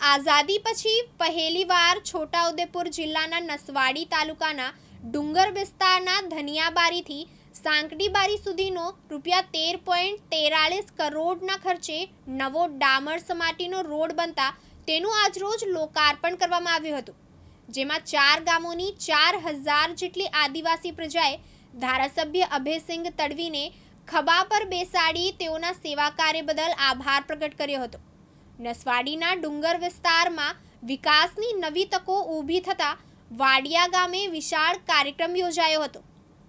આઝાદી પછી પહેલીવાર છોટાઉદેપુર જિલ્લાના નસવાડી તાલુકાના ડુંગર વિસ્તારના ધનિયાબારીથી સાંકડીબારી સુધીનો રૂપિયા તેર પોઈન્ટ તેરાલીસ કરોડના ખર્ચે નવો ડામર સમાટીનો રોડ બનતા તેનું આજરોજ લોકાર્પણ કરવામાં આવ્યું હતું, જેમાં ચાર ગામોની ચાર હજાર જેટલી આદિવાસી પ્રજાએ ધારાસભ્ય અભયસિંહ તડવીને ખભા પર બેસાડી તેઓના સેવા કાર્ય બદલ આભાર પ્રગટ કર્યો હતો. નસવાડીના ડુંગર વિસ્તારમાં વિકાસની નવી તકો ઊભી થતાં વાડિયા ગામે વિશાળ કાર્યક્રમ યોજાયો હતો,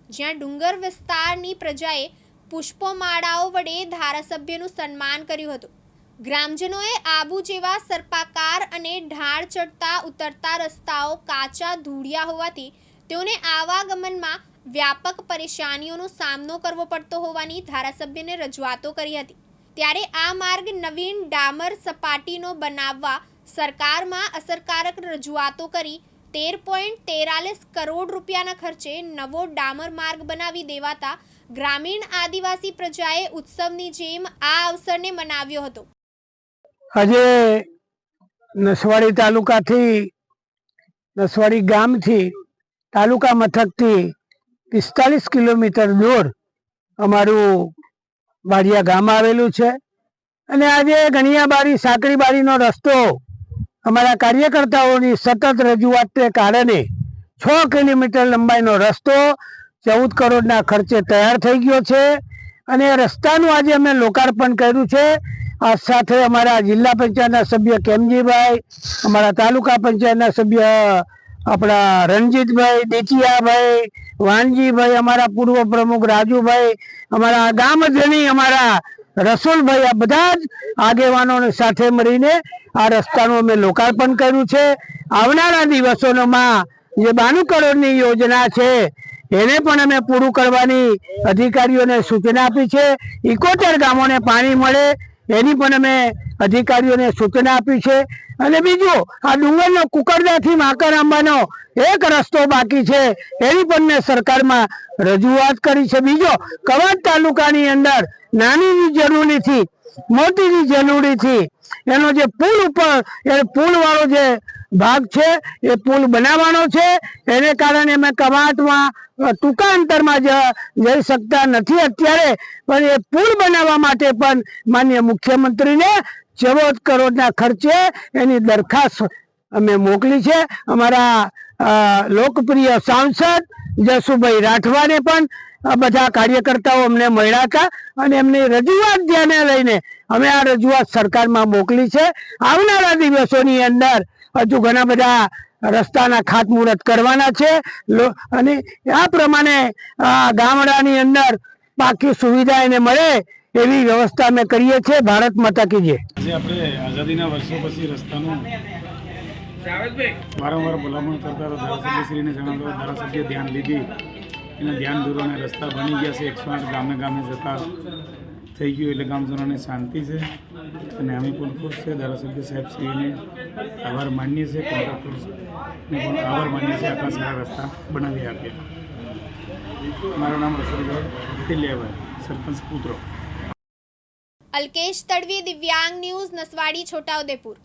જ્યાં ડુંગર વિસ્તારની પ્રજાએ પુષ્પમાળાઓ વડે ધારાસભ્યનું સન્માન કર્યું હતું. ગ્રામજનોએ આબુ જેવા સર્પાકાર અને ઢાળ ચડતા ઉતરતા રસ્તાઓ કાચા ધૂળિયા હોવાથી તેઓને આવાગમનમાં વ્યાપક પરેશાનીઓનો સામનો કરવો પડતો હોવાની ધારાસભ્યને રજૂઆતો કરી હતી. ત્યારે આ માર્ગ નવીન ડામર સપાટીનો બનાવવા સરકારમાં અસરકારક રજૂઆતો કરી. તેર પોઈન્ટ તેરાલીસ કરોડ રૂપિયાના ખર્ચે નવો ડામર માર્ગ બનાવી દેવાતા ગ્રામીણ આદિવાસી પ્રજાએ ઉત્સવની જેમ આ અવસરને મનાવ્યો હતો. આજે નસવાડી તાલુકાથી, નસવાડી ગામથી, તાલુકા મથકથી પિસ્તાલીસ કિલોમીટર દૂર અમારું વાડિયા ગામ આવેલું છે. અને આજે ગણિયાબારી સાંકડીબારીનો રસ્તો અમારા કાર્યકર્તાઓની સતત રજૂઆતને કારણે છ કિલોમીટર લંબાઈનો રસ્તો ચૌદ કરોડના ખર્ચે તૈયાર થઈ ગયો છે. અને રસ્તાનું આજે અમે લોકાર્પણ કર્યું છે. આ સાથે અમારા જિલ્લા પંચાયતના સભ્ય કેમજીભાઈ, અમારા તાલુકા પંચાયતના સભ્ય આપણા રણજીતભાઈ દેચિયાભાઈ વાનજીભાઈ, અમારા પૂર્વ પ્રમુખ રાજુભાઈ, અમારા ગામ ધણી અમારા રસુલભાઈ, આ બધા જ આગેવાનોને સાથે મળીને આ રસ્તાનું અમે લોકાર્પણ કર્યું છે. આવનારા દિવસોમાં જે બાનુ કરોડની યોજના છે, એને પણ અમે પૂરું કરવાની અધિકારીઓને સૂચના આપી છે. ઇકોતેર ગામોને પાણી મળે, એની પણ અમે અધિકારીઓને સૂચના આપી છે. અને બીજું, આ ડુંગરનો કુકરદાથી માકર આંબાનો એક રસ્તો બાકી છે. એની પણ મેં સરકારમાં રજૂઆત કરી છે. બીજો કવાંટ તાલુકાની અંદર નાનીની જરૂરીથી, મોટીની જરૂરીથી એનો જે પુલ ઉપર, એ પુલ વાળો જે ભાગ છે, એ પુલ બનાવવાનો છે. એને કારણે અમે કવાંટમાં ટૂંકા અંતરમાં જઈ શકતા નથી અત્યારે. પણ એ પુલ બનાવવા માટે પણ માન્ય મુખ્યમંત્રીને ચૌદ કરોડના ખર્ચે એની દરખાસ્ત અમે મોકલી છે. અમારા લોકપ્રિય સાંસદ જસુભાઈ રાઠવાને પણ બધા કાર્યકર્તાઓ અમને મળ્યા હતા અને એમની રજૂઆત ધ્યાને લઈને અમે આ રજૂઆત સરકારમાં મોકલી છે. આવનારા દિવસોની અંદર હજુ ઘણા બધા રસ્તાના ખાતમુહૂર્ત કરવાના છે. અને આ પ્રમાણે ગામડાની અંદર પાકી સુવિધા એને મળે એવી વ્યવસ્થા અમે કરીએ છીએ. ભારત માતા કી આપણે આઝાદીના વર્ષો પછી રસ્તાનું વારંવાર ભલામણ કરતા ધારાસભ્યશ્રીને જણાવ્યું, ધારાસભ્ય ધ્યાન લીધી, એના ધ્યાન દોરવાને રસ્તા બની ગયા છે. એકસો આઠ ગામે ગામે જતા થઈ ગયું એટલે ગામજનોને શાંતિ છે. અને અમે પણ ખુશ છે. ધારાસભ્ય સાહેબશ્રીને આભાર માનીએ છીએ કોન્ટ્રાક્ટર્સને પણ આભાર માનીએ છીએ. આટલા સારા રસ્તા બનાવી આપ્યા. મારું નામ રસુલભાઈ ટીલિયાભાઈ સરપંચ પુત્રો. અલ્કેશ તડવી, દિવ્યાંગ ન્યૂઝ, નસવાડી, છોટાઉદેપુર.